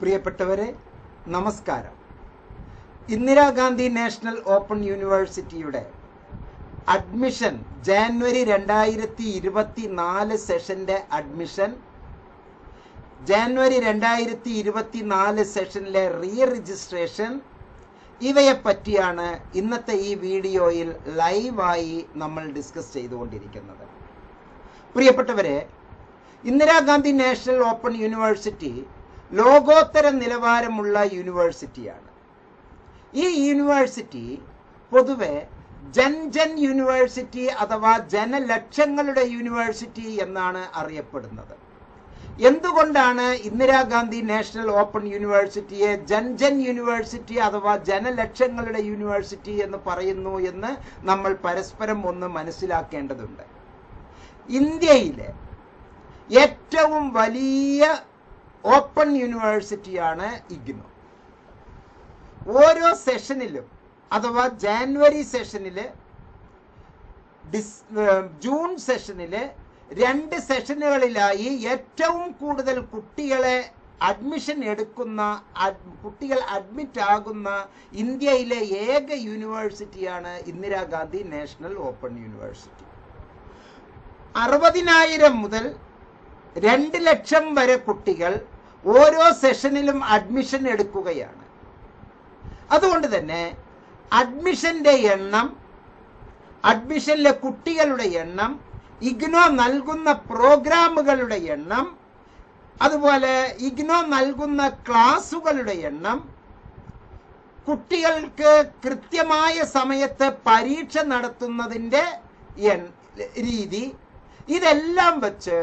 പ്രിയപ്പെട്ടവരെ നമസ്കാരം. Indira Gandhi national open യൂണിവേഴ്സിറ്റിയുടെ അഡ്മിഷൻ ജാനുവരി രണ്ടായിരത്തി ഇരുപത്തി നാല് സെഷന്റെ അഡ്മിഷൻ ജാനുവരി രണ്ടായിരത്തി ഇരുപത്തി നാല് സെഷനിലെ റീ രജിസ്ട്രേഷൻ ഇവയെ പറ്റിയാണ് ഇന്നത്തെ ഈ വീഡിയോയിൽ ലൈവായി നമ്മൾ ഡിസ്കസ് ചെയ്തുകൊണ്ടിരിക്കുന്നത്. പ്രിയപ്പെട്ടവരെ ഇന്ദിരാഗാന്ധി നാഷണൽ ഓപ്പൺ യൂണിവേഴ്സിറ്റി ലോകോത്തര നിലവാരമുള്ള യൂണിവേഴ്സിറ്റിയാണ്. ഈ യൂണിവേഴ്സിറ്റി പൊതുവെ ജൻ ജൻ യൂണിവേഴ്സിറ്റി അഥവാ ജനലക്ഷങ്ങളുടെ യൂണിവേഴ്സിറ്റി എന്നാണ് അറിയപ്പെടുന്നത്. എന്തുകൊണ്ടാണ് ഇന്ദിരാഗാന്ധി നാഷണൽ ഓപ്പൺ യൂണിവേഴ്സിറ്റിയെ ജൻ ജൻ യൂണിവേഴ്സിറ്റി അഥവാ ജനലക്ഷങ്ങളുടെ യൂണിവേഴ്സിറ്റി എന്ന് പറയുന്നു എന്ന് നമ്മൾ പരസ്പരം ഒന്ന് മനസ്സിലാക്കേണ്ടതുണ്ട്. ഇന്ത്യയിലെ ഏറ്റവും വലിയ ഓപ്പൺ യൂണിവേഴ്സിറ്റിയാണ് ഇഗ്നോ. ഓരോ സെഷനിലും അഥവാ ജാനുവരി സെഷനിൽ ഡിസ് ജൂൺ സെഷനിൽ രണ്ട് സെഷനുകളിലായി ഏറ്റവും കൂടുതൽ കുട്ടികളെ അഡ്മിഷൻ എടുക്കുന്ന കുട്ടികൾ അഡ്മിറ്റ് ആകുന്ന ഇന്ത്യയിലെ ഏക യൂണിവേഴ്സിറ്റിയാണ് ഇന്ദിരാഗാന്ധി നാഷണൽ ഓപ്പൺ യൂണിവേഴ്സിറ്റി. അറുപതിനായിരം മുതൽ രണ്ട് ലക്ഷം വരെ കുട്ടികൾ ഓരോ സെഷനിലും അഡ്മിഷൻ എടുക്കുകയാണ്. അതുകൊണ്ട് തന്നെ അഡ്മിഷന്റെ എണ്ണം അഡ്മിഷനിലെ കുട്ടികളുടെ എണ്ണം ഇഗ്നോ നൽകുന്ന പ്രോഗ്രാമുകളുടെ എണ്ണം അതുപോലെ ഇഗ്നോ നൽകുന്ന ക്ലാസുകളുടെ എണ്ണം കുട്ടികൾക്ക് കൃത്യമായ സമയത്ത് പരീക്ഷ നടത്തുന്നതിന്റെ രീതി ഇതെല്ലാം വെച്ച്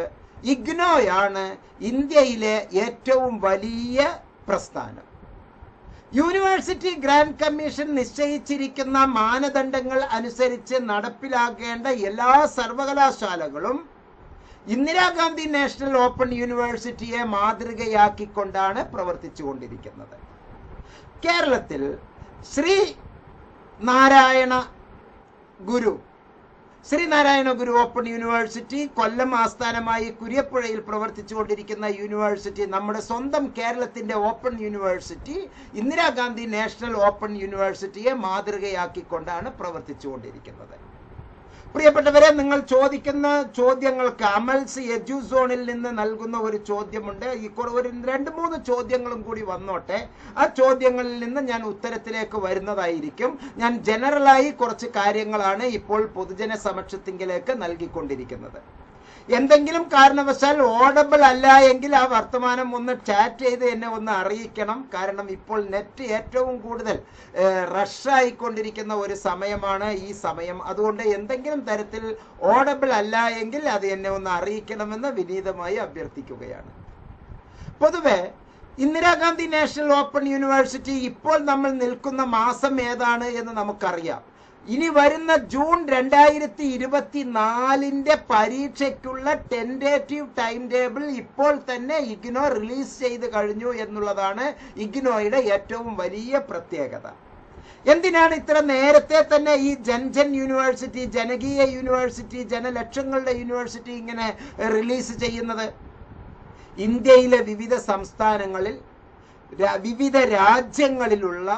ഇഗ്നോയാണ് ഇന്ത്യയിലെ ഏറ്റവും വലിയ പ്രസ്ഥാനം. യൂണിവേഴ്സിറ്റി ഗ്രാൻഡ് കമ്മീഷൻ നിശ്ചയിച്ചിരിക്കുന്ന മാനദണ്ഡങ്ങൾ അനുസരിച്ച് നടപ്പിലാക്കേണ്ട എല്ലാ സർവകലാശാലകളും ഇന്ദിരാഗാന്ധി നാഷണൽ ഓപ്പൺ യൂണിവേഴ്സിറ്റിയെ മാതൃകയാക്കിക്കൊണ്ടാണ് പ്രവർത്തിച്ചുകൊണ്ടിരിക്കുന്നത്. കേരളത്തിൽ ശ്രീ നാരായണ ഗുരു ശ്രീനാരായണ ഗുരു ഓപ്പൺ യൂണിവേഴ്സിറ്റി കൊല്ലം ആസ്ഥാനമായി കുര്യപ്പുഴയിൽ പ്രവർത്തിച്ചുകൊണ്ടിരിക്കുന്ന യൂണിവേഴ്സിറ്റി നമ്മുടെ സ്വന്തം കേരളത്തിന്റെ open university Indira Gandhi national open യൂണിവേഴ്സിറ്റിയെ മാതൃകയാക്കിക്കൊണ്ടാണ് പ്രവർത്തിച്ചുകൊണ്ടിരിക്കുന്നത്. പ്രിയപ്പെട്ടവരെ നിങ്ങൾ ചോദിക്കുന്ന ചോദ്യങ്ങൾക്ക് അമൽസ് എജു സോണിൽ നിന്ന് നൽകുന്ന ഒരു ചോദ്യമുണ്ട്. ഈ ഒരു രണ്ട് മൂന്ന് ചോദ്യങ്ങളും കൂടി വന്നോട്ടെ. ആ ചോദ്യങ്ങളിൽ നിന്ന് ഞാൻ ഉത്തരത്തിലേക്ക് വരുന്നതായിരിക്കും. ഞാൻ ജനറലായി കുറച്ച് കാര്യങ്ങളാണ് ഇപ്പോൾ പൊതുജന സമക്ഷത്തിങ്കിലേക്ക് നൽകിക്കൊണ്ടിരിക്കുന്നത്. എന്തെങ്കിലും കാരണവശാൽ ഓഡബിൾ അല്ല എങ്കിൽ ആ വർത്തമാനം ഒന്ന് ചാറ്റ് ചെയ്ത് എന്നെ ഒന്ന് അറിയിക്കണം. കാരണം ഇപ്പോൾ നെറ്റ് ഏറ്റവും കൂടുതൽ റഷായിക്കൊണ്ടിരിക്കുന്ന ഒരു സമയമാണ് ഈ സമയം. അതുകൊണ്ട് എന്തെങ്കിലും തരത്തിൽ ഓഡബിൾ അല്ല എങ്കിൽ അത് എന്നെ ഒന്ന് അറിയിക്കണമെന്ന് വിനീതമായി അഭ്യർത്ഥിക്കുകയാണ്. പൊതുവെ ഇന്ദിരാഗാന്ധി നാഷണൽ ഓപ്പൺ യൂണിവേഴ്സിറ്റി ഇപ്പോൾ നമ്മൾ നിൽക്കുന്ന മാസം ഏതാണ് എന്ന് നമുക്കറിയാം. ഇനി വരുന്ന ജൂൺ രണ്ടായിരത്തി ഇരുപത്തി നാലിന്റെ പരീക്ഷയ്ക്കുള്ള ടെൻഡേറ്റീവ് ടൈം ടേബിൾ ഇപ്പോൾ തന്നെ ഇഗ്നോ റിലീസ് ചെയ്ത് കഴിഞ്ഞു എന്നുള്ളതാണ് ഇഗ്നോയുടെ ഏറ്റവും വലിയ പ്രത്യേകത. എന്തിനാണ് ഇത്ര നേരത്തെ തന്നെ ഈ ജൻജൻ യൂണിവേഴ്സിറ്റി ജനകീയ യൂണിവേഴ്സിറ്റി ജനലക്ഷങ്ങളുടെ യൂണിവേഴ്സിറ്റി ഇങ്ങനെ റിലീസ് ചെയ്യുന്നത്? ഇന്ത്യയിലെ വിവിധ സംസ്ഥാനങ്ങളിൽ വിവിധ രാജ്യങ്ങളിലുള്ള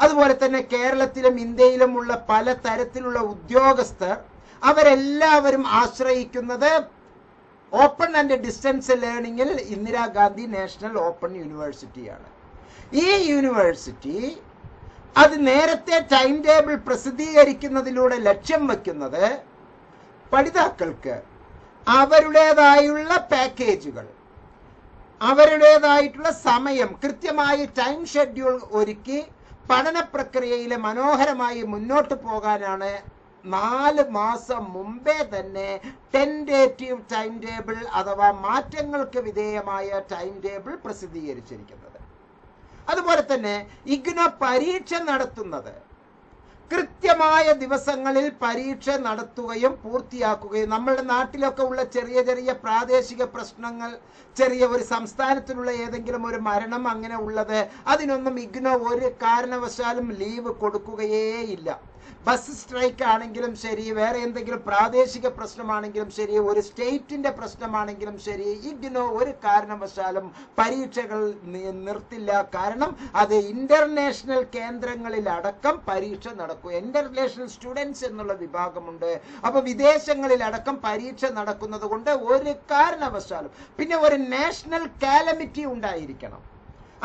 അതുപോലെ തന്നെ കേരളത്തിലും ഇന്ത്യയിലുമുള്ള പല തരത്തിലുള്ള ഉദ്യോഗസ്ഥർ അവരെല്ലാവരും ആശ്രയിക്കുന്നത് ഓപ്പൺ ആൻഡ് ഡിസ്റ്റൻസ് ലേണിംഗിൽ ഇന്ദിരാഗാന്ധി നാഷണൽ ഓപ്പൺ യൂണിവേഴ്സിറ്റിയാണ്. ഈ യൂണിവേഴ്സിറ്റി അത് നേരത്തെ ടൈം ടേബിൾ പ്രസിദ്ധീകരിക്കുന്നതിലൂടെ ലക്ഷ്യം വയ്ക്കുന്നത് പഠിതാക്കൾക്ക് അവരുടേതായുള്ള പാക്കേജുകൾ അവരുടേതായിട്ടുള്ള സമയം കൃത്യമായി ടൈം ഷെഡ്യൂൾ ഒരുക്കി പഠന പ്രക്രിയയിൽ മനോഹരമായി മുന്നോട്ട് പോകാനാണ് നാല് മാസം മുമ്പേ തന്നെ ടെൻഡേറ്റീവ് ടൈം ടേബിൾ അഥവാ മാറ്റങ്ങൾക്ക് വിധേയമായ ടൈം ടേബിൾ പ്രസിദ്ധീകരിച്ചിരിക്കുന്നത്. അതുപോലെ തന്നെ ഇഗ്നോ പരീക്ഷ നടത്തുന്നത്. കൃത്യമായ ദിവസങ്ങളിൽ പരീക്ഷ നടത്തുകയും പൂർത്തിയാക്കുകയും. നമ്മളുടെ നാട്ടിലൊക്കെ ഉള്ള ചെറിയ ചെറിയ പ്രാദേശിക പ്രശ്നങ്ങൾ ചെറിയ ഒരു സംസ്ഥാനത്തിലുള്ള ഏതെങ്കിലും ഒരു മരണം അങ്ങനെ ഉള്ളത് അതിനൊന്നും ഇഗ്നോ ഒരു കാരണവശാലും ലീവ് കൊടുക്കുകയേ ഇല്ല. ബസ് സ്ട്രൈക്ക് ആണെങ്കിലും ശരി വേറെ എന്തെങ്കിലും പ്രാദേശിക പ്രശ്നമാണെങ്കിലും ശരി ഒരു സ്റ്റേറ്റിന്റെ പ്രശ്നമാണെങ്കിലും ശരി ഇഗ്നോ ഒരു കാരണവശാലും പരീക്ഷകൾ നിർത്തില്ല. കാരണം അത് ഇന്റർനാഷണൽ കേന്ദ്രങ്ങളിൽ അടക്കം പരീക്ഷ നടക്കും. ഇന്റർനാഷണൽ സ്റ്റുഡൻസ് എന്നുള്ള വിഭാഗമുണ്ട്. അപ്പൊ വിദേശങ്ങളിലടക്കം പരീക്ഷ നടക്കുന്നത് കൊണ്ട് ഒരു കാരണവശാലും പിന്നെ ഒരു നാഷണൽ കാലമിറ്റി ഉണ്ടായിരിക്കണം.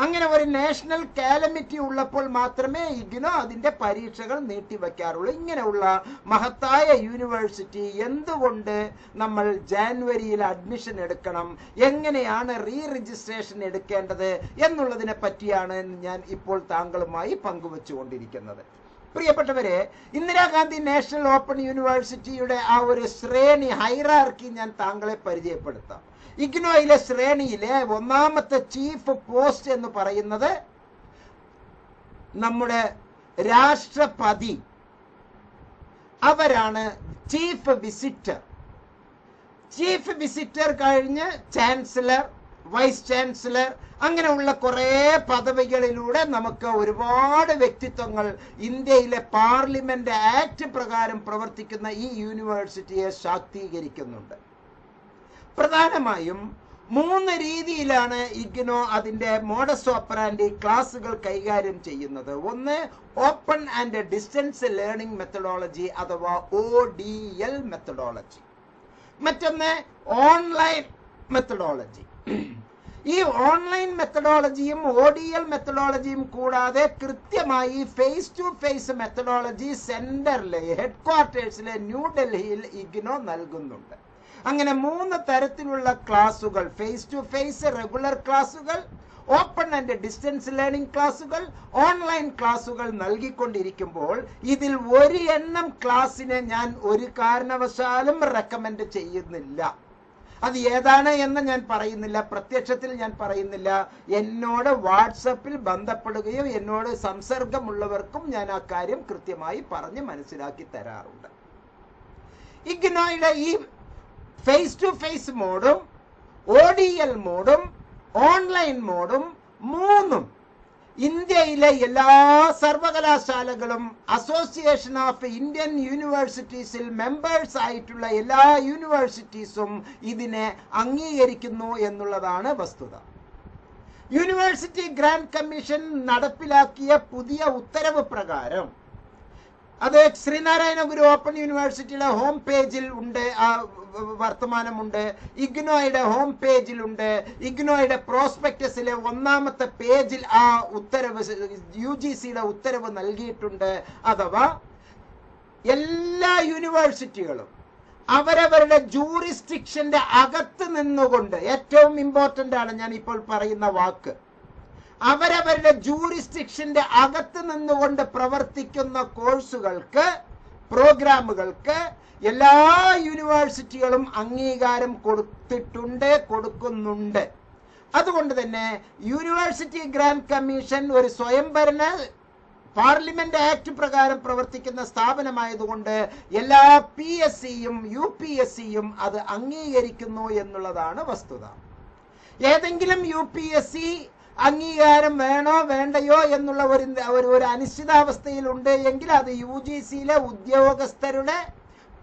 അങ്ങനെ ഒരു നാഷണൽ കാലമിറ്റി ഉള്ളപ്പോൾ മാത്രമേ ഇഗ്നോ അതിന്റെ പരീക്ഷകൾ നീട്ടിവെക്കാറുള്ളൂ ഇങ്ങനെയുള്ള മഹത്തായ യൂണിവേഴ്സിറ്റി എന്തുകൊണ്ട് നമ്മൾ ജാനുവരിയിൽ അഡ്മിഷൻ എടുക്കണം? എങ്ങനെയാണ് റീ രജിസ്ട്രേഷൻ എടുക്കേണ്ടത് എന്നുള്ളതിനെ പറ്റിയാണ് ഞാൻ ഇപ്പോൾ താങ്കളുമായി പങ്കുവച്ചുകൊണ്ടിരിക്കുന്നത്. പ്രിയപ്പെട്ടവരെ ഇന്ദിരാഗാന്ധി നാഷണൽ ഓപ്പൺ യൂണിവേഴ്സിറ്റിയുടെ ആ ഒരു ശ്രേണി ഹൈറാർക്കി ഞാൻ താങ്കളെ പരിചയപ്പെടുത്താം. ഇഗ്നോയിലെ ശ്രേണിയിലെ ഒന്നാമത്തെ ചീഫ് പോസ്റ്റ് എന്ന് പറയുന്നത് നമ്മുടെ രാഷ്ട്രപതി. അവരാണ് ചീഫ് വിസിറ്റർ ചീഫ് വിസിറ്റർ കഴിഞ്ഞ് ചാൻസലർ വൈസ് ചാൻസലർ അങ്ങനെയുള്ള കുറേ പദവികളിലൂടെ നമുക്ക് ഒരുപാട് വ്യക്തിത്വങ്ങൾ ഇന്ത്യയിലെ പാർലമെന്റ് ആക്ട് പ്രകാരം പ്രവർത്തിക്കുന്ന ഈ യൂണിവേഴ്സിറ്റിയെ ശാക്തീകരിക്കുന്നുണ്ട്. പ്രധാനമായും മൂന്ന് രീതിയിലാണ് ഇഗ്നോ അതിന്റെ മോഡസ് ഓപ്പറാൻഡി ക്ലാസ്സുകൾ കൈകാര്യം ചെയ്യുന്നത്. ഒന്ന് open and distance learning methodology അഥവാ ഒ ഡി എൽ മെത്തഡോളജി മറ്റൊന്ന് ഓൺലൈൻ മെത്തഡോളജി ഈ ഓൺലൈൻ മെത്തഡോളജിയും ഒ ഡി എൽ മെത്തഡോളജിയും കൂടാതെ കൃത്യമായി ഫേസ് ടു ഫേസ് മെത്തഡോളജി സെന്ററിലെ ഹെഡ് ക്വാർട്ടേഴ്സിലെ ന്യൂഡൽഹിയിൽ ഇഗ്നോ നൽകുന്നുണ്ട്. അങ്ങനെ മൂന്ന് തരത്തിലുള്ള ക്ലാസുകൾ ഫേസ് ടു ഫേസ് റെഗുലർ ക്ലാസുകൾ ഓപ്പൺ ആൻഡ് ഡിസ്റ്റൻസ് ലേണിംഗ് ക്ലാസുകൾ ഓൺലൈൻ ക്ലാസുകൾ നൽകിക്കൊണ്ടിരിക്കുമ്പോൾ ഇതിൽ ഒരു എണ്ണം ക്ലാസ്സിനെ ഞാൻ ഒരു കാരണവശാലും റെക്കമെൻഡ് ചെയ്യുന്നില്ല. അത് ഏതാണ് എന്ന് ഞാൻ പറയുന്നില്ല പ്രത്യക്ഷത്തിൽ ഞാൻ പറയുന്നില്ല. എന്നോട് വാട്സപ്പിൽ ബന്ധപ്പെടുകയോ എന്നോട് സംസർഗമുള്ളവർക്കും ഞാൻ ആ കാര്യം കൃത്യമായി പറഞ്ഞ് മനസ്സിലാക്കി തരാറുണ്ട്. ഇഗ്നോയുടെ ഈ ഫേസ് ടു ഫേസ് മോഡും ഒ ഡി എൽ മോഡും ഓൺലൈൻ മോഡും മൂന്നും ഇന്ത്യയിലെ എല്ലാ സർവകലാശാലകളും അസോസിയേഷൻ ഓഫ് ഇന്ത്യൻ യൂണിവേഴ്സിറ്റീസിൽ മെമ്പേഴ്സ് ആയിട്ടുള്ള എല്ലാ യൂണിവേഴ്സിറ്റീസും ഇതിനെ അംഗീകരിക്കുന്നു എന്നുള്ളതാണ് വസ്തുത. യൂണിവേഴ്സിറ്റി ഗ്രാൻഡ് കമ്മീഷൻ നടപ്പിലാക്കിയ പുതിയ ഉത്തരവ് പ്രകാരം അത് ശ്രീനാരായണ ഗുരു ഓപ്പൺ യൂണിവേഴ്സിറ്റിയുടെ ഹോം പേജിൽ ഉണ്ട്. ആ വർത്തമാനമുണ്ട്. ഇഗ്നോയുടെ ഹോം പേജിലുണ്ട് ഇഗ്നോയുടെ പ്രോസ്പെക്ടസിലെ ഒന്നാമത്തെ പേജിൽ ആ ഉത്തരവ് യു ജി സിയുടെ ഉത്തരവ് നൽകിയിട്ടുണ്ട്. അഥവാ എല്ലാ യൂണിവേഴ്സിറ്റികളും അവരവരുടെ ജൂറിസ്ട്രിക്ഷന്റെ അകത്ത് നിന്നുകൊണ്ട് ഏറ്റവും ഇമ്പോർട്ടന്റ് ആണ് ഞാൻ ഇപ്പോൾ പറയുന്ന വാക്ക്. അവരവരുടെ ജൂറിസ്ട്രിക്ഷന്റെ അകത്ത് നിന്നുകൊണ്ട് പ്രവർത്തിക്കുന്ന കോഴ്സുകൾക്ക് പ്രോഗ്രാമുകൾക്ക് എല്ലാ യൂണിവേഴ്സിറ്റികളും അംഗീകാരം കൊടുത്തിട്ടുണ്ട് കൊടുക്കുന്നുണ്ട്. അതുകൊണ്ട് തന്നെ യൂണിവേഴ്സിറ്റി ഗ്രാൻഡ് കമ്മീഷൻ ഒരു സ്വയംഭരണ പാർലമെന്റ് ആക്ട് പ്രകാരം പ്രവർത്തിക്കുന്ന സ്ഥാപനമായതുകൊണ്ട് എല്ലാ പി എസ് സിയും യു പി എസ് സിയും അത് അംഗീകരിക്കുന്നു എന്നുള്ളതാണ് വസ്തുത. ഏതെങ്കിലും യു പി എസ് സി അംഗീകാരം വേണോ വേണ്ടയോ എന്നുള്ള ഒരു ഒരു അനിശ്ചിതാവസ്ഥയിലുണ്ട് എങ്കിൽ അത് യു ജി സിയിലെ ഉദ്യോഗസ്ഥരുടെ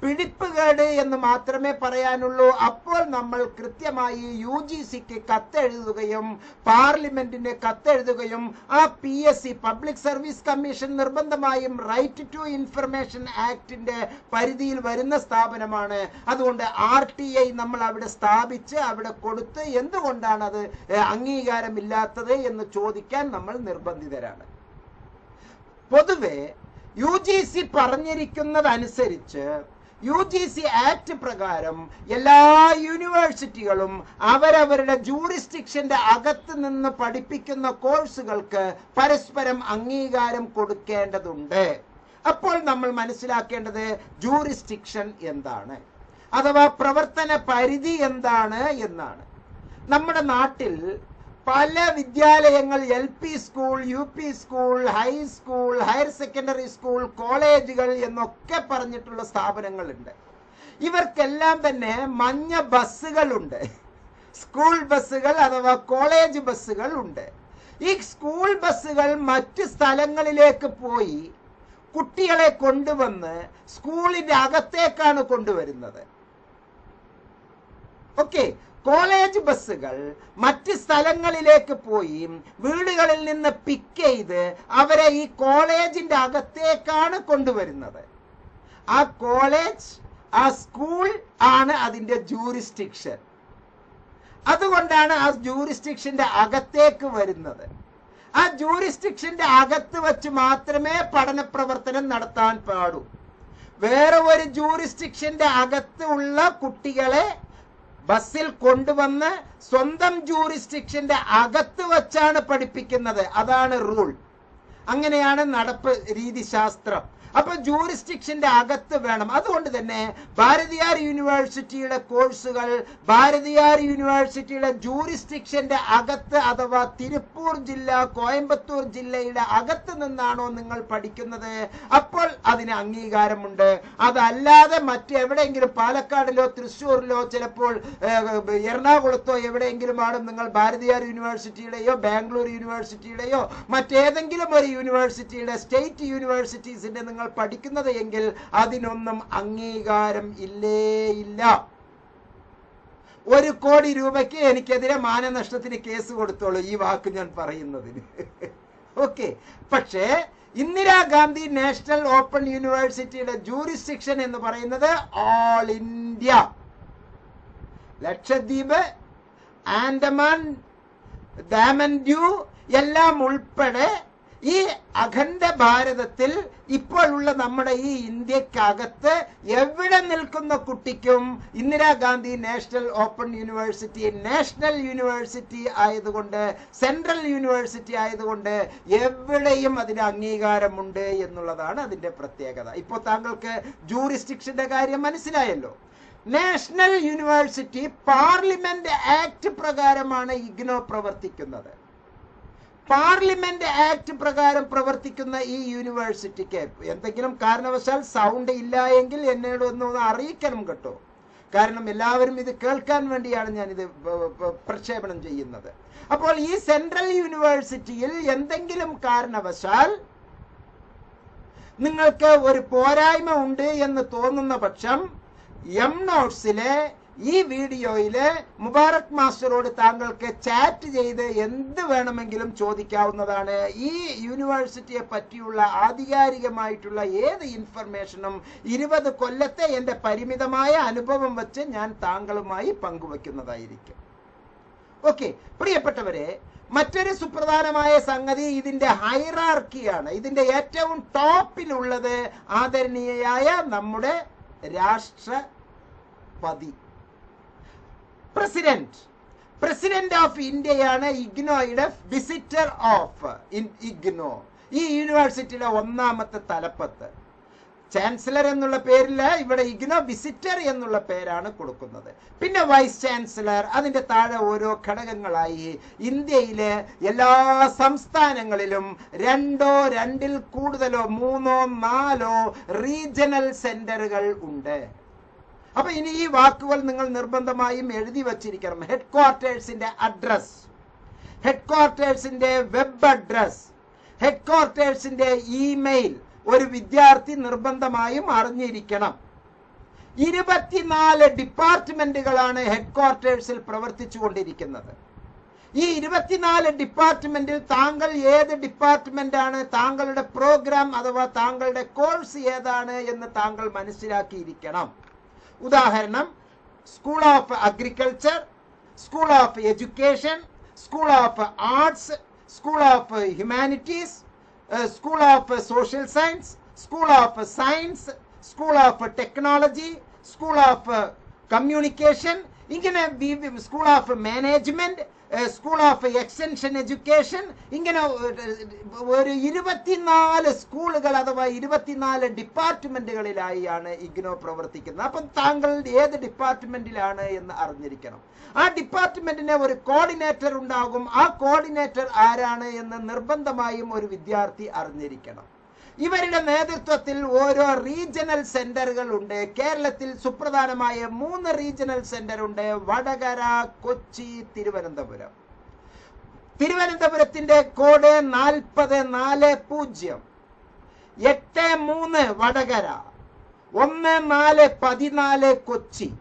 പിടിപ്പുകേട് എന്ന് മാത്രമേ പറയാനുള്ളൂ. അപ്പോൾ നമ്മൾ കൃത്യമായി യു ജി സിക്ക് കത്തെഴുതുകയും പാർലമെന്റിന് കത്തെഴുതുകയും ആ P S C public service commission നിർബന്ധമായും റൈറ്റ് ടു ഇൻഫർമേഷൻ ആക്ടിന്റെ പരിധിയിൽ വരുന്ന സ്ഥാപനമാണ്. അതുകൊണ്ട് ആർ ടി ഐ നമ്മൾ അവിടെ സ്ഥാപിച്ച് അവിടെ കൊടുത്ത് എന്തുകൊണ്ടാണ് അത് അംഗീകാരമില്ലാത്തത് എന്ന് ചോദിക്കാൻ നമ്മൾ നിർബന്ധിതരാണ്. പൊതുവെ യു ജി സി പറഞ്ഞിരിക്കുന്നതനുസരിച്ച് യു ജി സി ആക്ട് പ്രകാരം എല്ലാ യൂണിവേഴ്സിറ്റികളും അവരവരുടെ ജൂറിസ്ഡിക്ഷന്റെ അകത്ത് നിന്ന് പഠിപ്പിക്കുന്ന കോഴ്സുകൾക്ക് പരസ്പരം അംഗീകാരം കൊടുക്കേണ്ടതുണ്ട്. അപ്പോൾ നമ്മൾ മനസ്സിലാക്കേണ്ടത് ജൂറിസ്ഡിക്ഷൻ എന്താണ്? അഥവാ പ്രവർത്തന പരിധി എന്താണ് എന്നാണ്. നമ്മുടെ നാട്ടിൽ പല വിദ്യാലയങ്ങൾ L P school U P school high school higher secondary school കോളേജുകൾ എന്നൊക്കെ പറഞ്ഞിട്ടുള്ള സ്ഥാപനങ്ങളുണ്ട്. ഇവർക്കെല്ലാം തന്നെ മഞ്ഞ ബസ്സുകളുണ്ട്. സ്കൂൾ ബസ്സുകൾ അഥവാ കോളേജ് ബസ്സുകൾ ഉണ്ട്. ഈ സ്കൂൾ ബസ്സുകൾ മറ്റ് സ്ഥലങ്ങളിലേക്ക് പോയി കുട്ടികളെ കൊണ്ടുവന്ന് സ്കൂളിന്റെ അകത്തേക്കാണ് കൊണ്ടുവരുന്നത്. ഓക്കെ കോളേജ് ബസ്സുകൾ മറ്റ് സ്ഥലങ്ങളിലേക്ക് പോയി വീടുകളിൽ നിന്ന് പിക്ക് ചെയ്ത് അവരെ ഈ കോളേജിന്റെ അകത്തേക്കാണ് കൊണ്ടുവരുന്നത്. ആ കോളേജ് ആ സ്കൂൾ ആണ് അതിന്റെ ജൂറിസ്ഡിക്ഷൻ അതുകൊണ്ടാണ് ആ ജൂറിസ്ഡിക്ഷന്റെ അകത്തേക്ക് വരുന്നത്. ആ ജൂറിസ്ഡിക്ഷന്റെ അകത്ത് വച്ച് മാത്രമേ പഠന പ്രവർത്തനം നടത്താൻ പാടൂ. വേറെ ഒരു ജൂറിസ്ഡിക്ഷന്റെ അകത്ത് ഉള്ള കുട്ടികളെ ബസ്സിൽ കൊണ്ടുവന്ന് സ്വന്തം ജൂറിസ്ഡിക്ഷന്റെ അകത്ത് വച്ചാണ് പഠിപ്പിക്കുന്നത്. അതാണ് റൂൾ. അങ്ങനെയാണ് നടപ്പ് രീതിശാസ്ത്രം. അപ്പൊ ജൂറിസ്റ്റിക്ഷന്റെ അകത്ത് വേണം. അതുകൊണ്ട് തന്നെ ഭാരതിയാർ യൂണിവേഴ്സിറ്റിയുടെ കോഴ്സുകൾ ഭാരതിയാർ യൂണിവേഴ്സിറ്റിയുടെ ജൂറിസ്റ്റിക്ഷന്റെ അകത്ത് അഥവാ തിരുപ്പൂർ ജില്ല കോയമ്പത്തൂർ ജില്ലയുടെ അകത്ത് നിന്നാണോ നിങ്ങൾ പഠിക്കുന്നത്? അപ്പോൾ അതിന് അംഗീകാരമുണ്ട്. അതല്ലാതെ മറ്റെവിടെയെങ്കിലും പാലക്കാടിലോ തൃശ്ശൂരിലോ ചിലപ്പോൾ എറണാകുളത്തോ എവിടെയെങ്കിലും എവിടെയെങ്കിലുമാണ് നിങ്ങൾ ഭാരതിയാർ യൂണിവേഴ്സിറ്റിയുടെയോ ബാംഗ്ലൂർ യൂണിവേഴ്സിറ്റിയുടെയോ മറ്റേതെങ്കിലും ഒരു യൂണിവേഴ്സിറ്റിയുടെ സ്റ്റേറ്റ് യൂണിവേഴ്സിറ്റീസിന്റെ നിങ്ങൾ പഠിക്കുന്നത് എങ്കിൽ അതിനൊന്നും അംഗീകാരം ഇല്ലേ ഇല്ല. ഒരു കോടി രൂപയ്ക്ക് എനിക്കെതിരെ മാനനഷ്ടത്തിന് കേസ് കൊടുത്തോളൂ ഈ വാക്ക് ഞാൻ പറയുന്നതിന്. ഓക്കെ. പക്ഷേ ഇന്ദിരാഗാന്ധി നാഷണൽ ഓപ്പൺ യൂണിവേഴ്സിറ്റിയുടെ ജൂറിസ്ഡിക്ഷൻ എന്ന് പറയുന്നത് ഓൾ ഇന്ത്യ. ലക്ഷദ്വീപ് ആൻഡമാൻ ദാമൻ ഡ്യൂ എല്ലാം ഉൾപ്പെടെ ഈ അഖണ്ഡ ഭാരതത്തിൽ ഇപ്പോഴുള്ള നമ്മുടെ ഈ ഇന്ത്യക്കകത്ത് എവിടെ നിൽക്കുന്ന കുട്ടിക്കും Indira Gandhi national open university national university ആയതുകൊണ്ട് സെൻട്രൽ യൂണിവേഴ്സിറ്റി ആയതുകൊണ്ട് എവിടെയും അതിന് അംഗീകാരമുണ്ട് എന്നുള്ളതാണ് അതിന്റെ പ്രത്യേകത. ഇപ്പോൾ താങ്കൾക്ക് ജൂറിസ്റ്റിക്ഷന്റെ കാര്യം മനസ്സിലായല്ലോ. നാഷണൽ യൂണിവേഴ്സിറ്റി പാർലമെന്റ് ആക്ട് പ്രകാരമാണ് ഇഗ്നോ പ്രവർത്തിക്കുന്നത്. പാർലമെന്റ് ആക്ട് പ്രകാരം പ്രവർത്തിക്കുന്ന ഈ യൂണിവേഴ്സിറ്റിക്ക് എന്തെങ്കിലും കാരണവശാൽ സൗണ്ട് ഇല്ല എങ്കിൽ എന്നോട് ഒന്ന് അറിയിക്കണം കേട്ടോ. കാരണം എല്ലാവരും ഇത് കേൾക്കാൻ വേണ്ടിയാണ് ഞാൻ ഇത് പ്രക്ഷേപണം ചെയ്യുന്നത്. അപ്പോൾ ഈ സെൻട്രൽ യൂണിവേഴ്സിറ്റിയിൽ എന്തെങ്കിലും കാരണവശാൽ നിങ്ങൾക്ക് ഒരു പോരായ്മ ഉണ്ട് എന്ന് തോന്നുന്ന പക്ഷം എം നോട്ട്സിലെ ഈ വീഡിയോയിൽ മുബാറക് മാസ്റ്ററോട് താങ്കൾക്ക് ചാറ്റ് ചെയ്ത് എന്ത് വേണമെങ്കിലും ചോദിക്കാവുന്നതാണ്. ഈ യൂണിവേഴ്സിറ്റിയെ പറ്റിയുള്ള ആധികാരികമായിട്ടുള്ള ഏത് ഇൻഫർമേഷനും ഇരുപത് കൊല്ലത്തെ എന്റെ പരിമിതമായ അനുഭവം വെച്ച് ഞാൻ താങ്കളുമായി പങ്കുവെക്കുന്നതായിരിക്കും ഓക്കെ പ്രിയപ്പെട്ടവരെ മറ്റൊരു സുപ്രധാനമായ സംഗതി ഇതിന്റെ ഹൈറാർക്കിയാണ്. ഇതിന്റെ ഏറ്റവും ടോപ്പിലുള്ളത് ആദരണീയയായ നമ്മുടെ രാഷ്ട്രപതി. പ്രസിഡന്റ്. പ്രസിഡന്റ് ഓഫ് ഇന്ത്യയാണ് ഇഗ്നോയുടെ വിസിറ്റർ ഓഫ് ഇഗ്നോ. ഈ യൂണിവേഴ്സിറ്റിയുടെ ഒന്നാമത്തെ തലപ്പത്ത്. ചാൻസലർ എന്നുള്ള പേരിൽ ഇവിടെ ഇഗ്നോ വിസിറ്റർ എന്നുള്ള പേരാണ് കൊടുക്കുന്നത്. പിന്നെ വൈസ് ചാൻസലർ അതിന്റെ താഴെ ഓരോ ഘടകങ്ങളായി ഇന്ത്യയിലെ എല്ലാ സംസ്ഥാനങ്ങളിലും രണ്ടോ രണ്ടിൽ കൂടുതലോ മൂന്നോ നാലോ റീജിയണൽ സെന്ററുകൾ ഉണ്ട്. അപ്പൊ ഇനി ഈ വാക്കുകൾ നിങ്ങൾ നിർബന്ധമായും എഴുതി വച്ചിരിക്കണം. ഹെഡ് ക്വാർട്ടേഴ്സിന്റെ അഡ്രസ് ഹെഡ് ക്വാർട്ടേഴ്സിന്റെ വെബ് അഡ്രസ് ഹെഡ് ക്വാർട്ടേഴ്സിന്റെ ഇമെയിൽ ഒരു വിദ്യാർത്ഥി നിർബന്ധമായും അറിഞ്ഞിരിക്കണം. ഇരുപത്തിനാല് ഡിപ്പാർട്ട്മെന്റുകളാണ് ഹെഡ് ക്വാർട്ടേഴ്സിൽ പ്രവർത്തിച്ചു കൊണ്ടിരിക്കുന്നത് ഈ ഇരുപത്തിനാല് ഡിപ്പാർട്ട്മെന്റിൽ താങ്കൾ ഏത് ഡിപ്പാർട്ട്മെന്റ് ആണ് താങ്കളുടെ പ്രോഗ്രാം അഥവാ താങ്കളുടെ കോഴ്സ് ഏതാണ് എന്ന് താങ്കൾ മനസ്സിലാക്കിയിരിക്കണം. ഉദാഹരണം school of agriculture school of education school of arts school of humanities school of social science school of science school of technology school of communication ഇങ്ങനെ school of management school of extension education ഇങ്ങനെ ഒരു ഇരുപത്തിനാല് സ്കൂളുകൾ അഥവാ ഇരുപത്തിനാല് ഡിപ്പാർട്ട്മെന്റുകളിലായാണ് ഇഗ്നോ പ്രവർത്തിക്കുന്നത്. അപ്പം താങ്കൾ ഏത് ഡിപ്പാർട്ട്മെന്റിലാണ് എന്ന് അറിഞ്ഞിരിക്കണം. ആ ഡിപ്പാർട്ട്മെന്റിന് ഒരു കോർഡിനേറ്റർ ഉണ്ടാകും. ആ കോർഡിനേറ്റർ ആരാണ് എന്ന് നിർബന്ധമായും ഒരു വിദ്യാർത്ഥി അറിഞ്ഞിരിക്കണം. ഇവരുടെ നേതൃത്വത്തിൽ ഓരോ റീജിയണൽ സെന്ററുകൾ ഉണ്ട് കേരളത്തിൽ സുപ്രധാനമായ മൂന്ന് റീജിയണൽ സെന്റർ ഉണ്ട്. വടകര കൊച്ചി തിരുവനന്തപുരം. തിരുവനന്തപുരത്തിന്റെ കോഡ് നാൽപ്പത് നാല് പൂജ്യം. എട്ട് മൂന്ന് വടകര. ഒന്ന് നാല് പതിനാല് കൊച്ചി.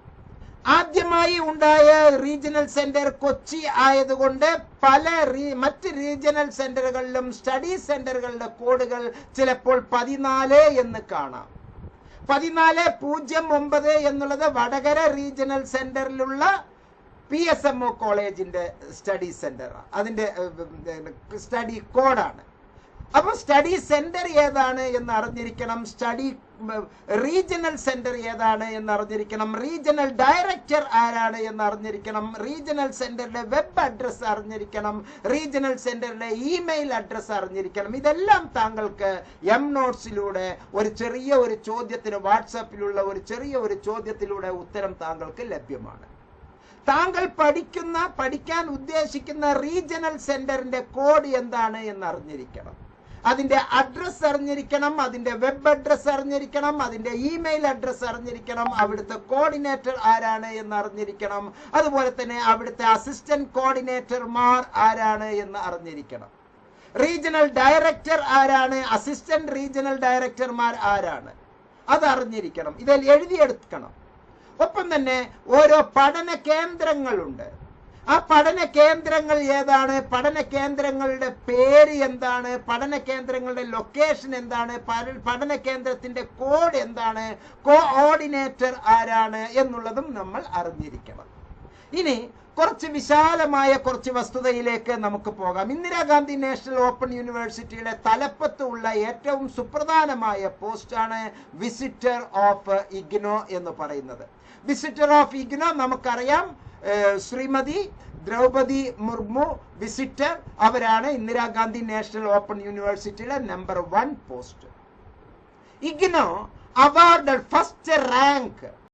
ആദ്യമായി ഉണ്ടായ റീജിയണൽ സെന്റർ കൊച്ചി ആയതുകൊണ്ട് പല മറ്റ് റീജിയണൽ സെന്ററുകളിലും സ്റ്റഡി സെന്ററുകളുടെ കോഡുകൾ ചിലപ്പോൾ പതിനാല് എന്ന് കാണാം. പതിനാല് പൂജ്യം ഒമ്പത് എന്നുള്ളത് വടകര റീജിയണൽ സെന്ററിലുള്ള പി എസ് എം ഒ കോളേജിന്റെ സ്റ്റഡി സെന്റർ അതിന്റെ സ്റ്റഡി കോഡാണ് അപ്പൊ സ്റ്റഡി സെന്റർ ഏതാണ് എന്ന് അറിഞ്ഞിരിക്കണം. സ്റ്റഡി റീജിയണൽ സെന്റർ ഏതാണ് എന്ന് അറിഞ്ഞിരിക്കണം. റീജിയണൽ ഡയറക്ടർ ആരാണ് എന്ന് അറിഞ്ഞിരിക്കണം. റീജിയണൽ സെന്ററിന്റെ വെബ് അഡ്രസ് അറിഞ്ഞിരിക്കണം. റീജിയണൽ സെന്ററിന്റെ ഇമെയിൽ അഡ്രസ് അറിഞ്ഞിരിക്കണം. ഇതെല്ലാം താങ്കൾക്ക് എം നോട്ട്സിലൂടെ ഒരു ചെറിയ ഒരു ചോദ്യത്തിന് വാട്സാപ്പിലുള്ള ഒരു ചെറിയ ഒരു ചോദ്യത്തിലൂടെ ഉത്തരം താങ്കൾക്ക് ലഭ്യമാണ്. താങ്കൾ പഠിക്കുന്ന പഠിക്കാൻ ഉദ്ദേശിക്കുന്ന റീജിയണൽ സെന്ററിന്റെ കോഡ് എന്താണ് എന്ന് അറിഞ്ഞിരിക്കണം അതിന്റെ അഡ്രസ്സ് അറിഞ്ഞിരിക്കണം അതിന്റെ വെബ് അഡ്രസ്സ് അറിഞ്ഞിരിക്കണം അതിന്റെ ഇമെയിൽ അഡ്രസ്സ് അറിഞ്ഞിരിക്കണം അവിടുത്തെ കോർഡിനേറ്റർ ആരാണ് എന്ന് അറിഞ്ഞിരിക്കണം അതുപോലെ തന്നെ അവിടുത്തെ അസിസ്റ്റന്റ് കോർഡിനേറ്റർമാർ ആരാണ് എന്ന് അറിഞ്ഞിരിക്കണം. റീജിയണൽ ഡയറക്ടർ ആരാണ് അസിസ്റ്റന്റ് റീജിയണൽ ഡയറക്ടർമാർ ആരാണ് അത് അറിഞ്ഞിരിക്കണം ഇതിൽ എഴുതിയെടുക്കണം. ഒപ്പം തന്നെ ഓരോ പഠന കേന്ദ്രങ്ങളുണ്ട്. ആ പഠന കേന്ദ്രങ്ങൾ ഏതാണ്? പഠന കേന്ദ്രങ്ങളുടെ പേര് എന്താണ്? പഠന കേന്ദ്രങ്ങളുടെ ലൊക്കേഷൻ എന്താണ്? പഠന കേന്ദ്രത്തിന്റെ കോഡ് എന്താണ്? കോഓർഡിനേറ്റർ ആരാണ് എന്നുള്ളതും നമ്മൾ അറിഞ്ഞിരിക്കണം. ഇനി കുറച്ച് വിശാലമായ കുറച്ച് വസ്തുതയിലേക്ക് നമുക്ക് പോകാം. ഇന്ദിരാഗാന്ധി നാഷണൽ ഓപ്പൺ യൂണിവേഴ്സിറ്റിയുടെ തലപ്പത്ത് ഉള്ള ഏറ്റവും സുപ്രധാനമായ പോസ്റ്റാണ് വിസിറ്റർ ഓഫ് ഇഗ്നോ എന്ന് പറയുന്നത്. വിസിറ്റർ ഓഫ് ഇഗ്നോ നമുക്കറിയാം. ശ്രീമതി ദ്രൗപതി മുർമു വിസിറ്റർ. അവരാണ് ഇന്ദിരാഗാന്ധി നാഷണൽ ഓപ്പൺ യൂണിവേഴ്സിറ്റിയുടെ number one post. IGNOU award first rank.